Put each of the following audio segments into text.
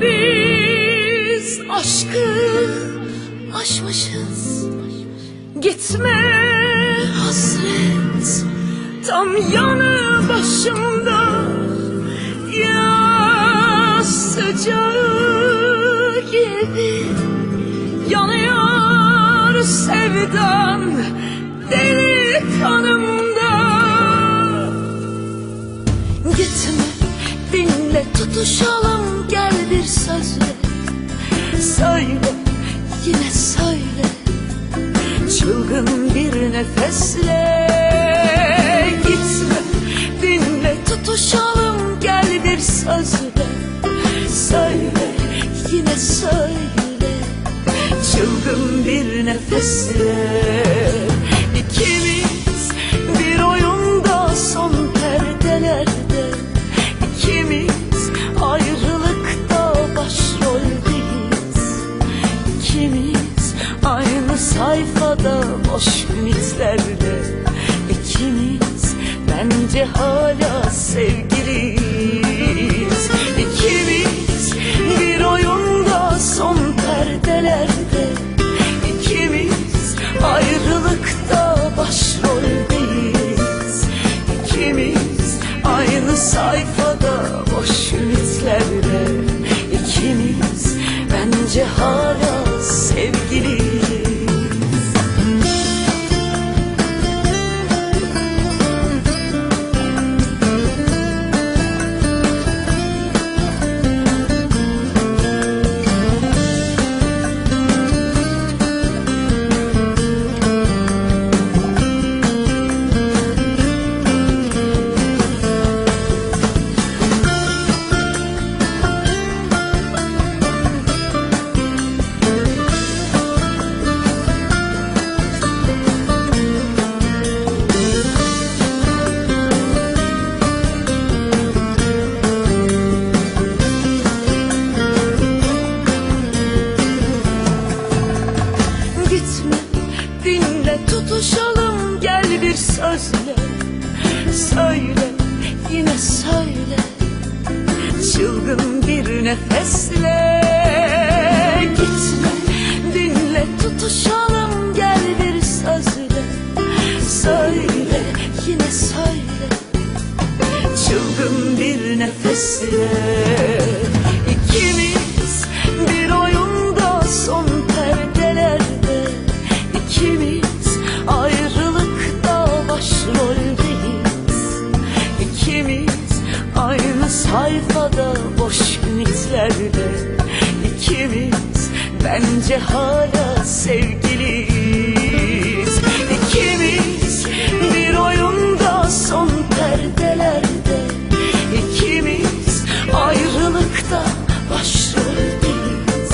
Biz aşkı aşmışız. Gitme hasret Tam yanı başımda. Ya sıcağı gibi Yanıyor sevdan Deli kanımda. Gitme dinle tutuşalım gel bir sözle. Söyle yine söyle. Çılgın bir nefesle. Gitme dinle tutuşalım gel bir sözle. Söyle yine söyle. Çılgın bir nefesle sayfada boş ümitlerde İkimiz. Bence hala sevgiliyiz. İkimiz bir oyunda son perdelerde. İkimiz ayrılıkta başroldeyiz. İkimiz aynı sayfada Gitme. Dinle tutuşalım. Gel bir sözle Söyle yine söyle. Çılgın bir nefesle Gitme. Dinle tutuşalım. Gel bir sözle. Söyle yine söyle. Çılgın bir nefesle. İkimiz sayfada boş ümitlerde İkimiz bence hala sevgiliyiz. İkimiz bir oyunda son perdelerde İkimiz ayrılıkta başroldeyiz.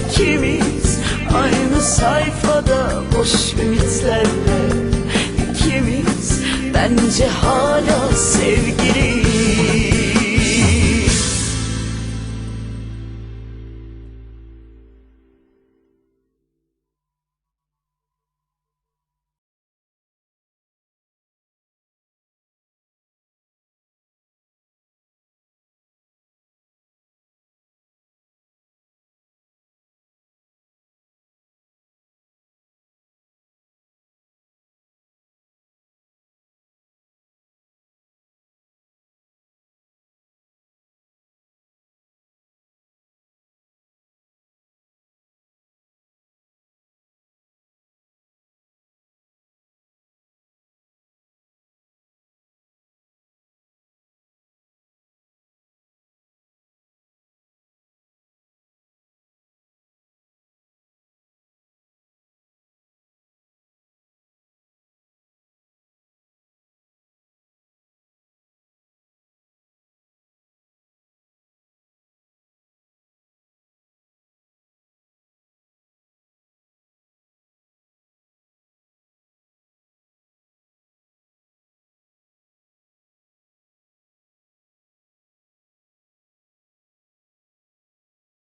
İkimiz aynı sayfada boş ümitlerle İkimiz bence hala sevgiliyiz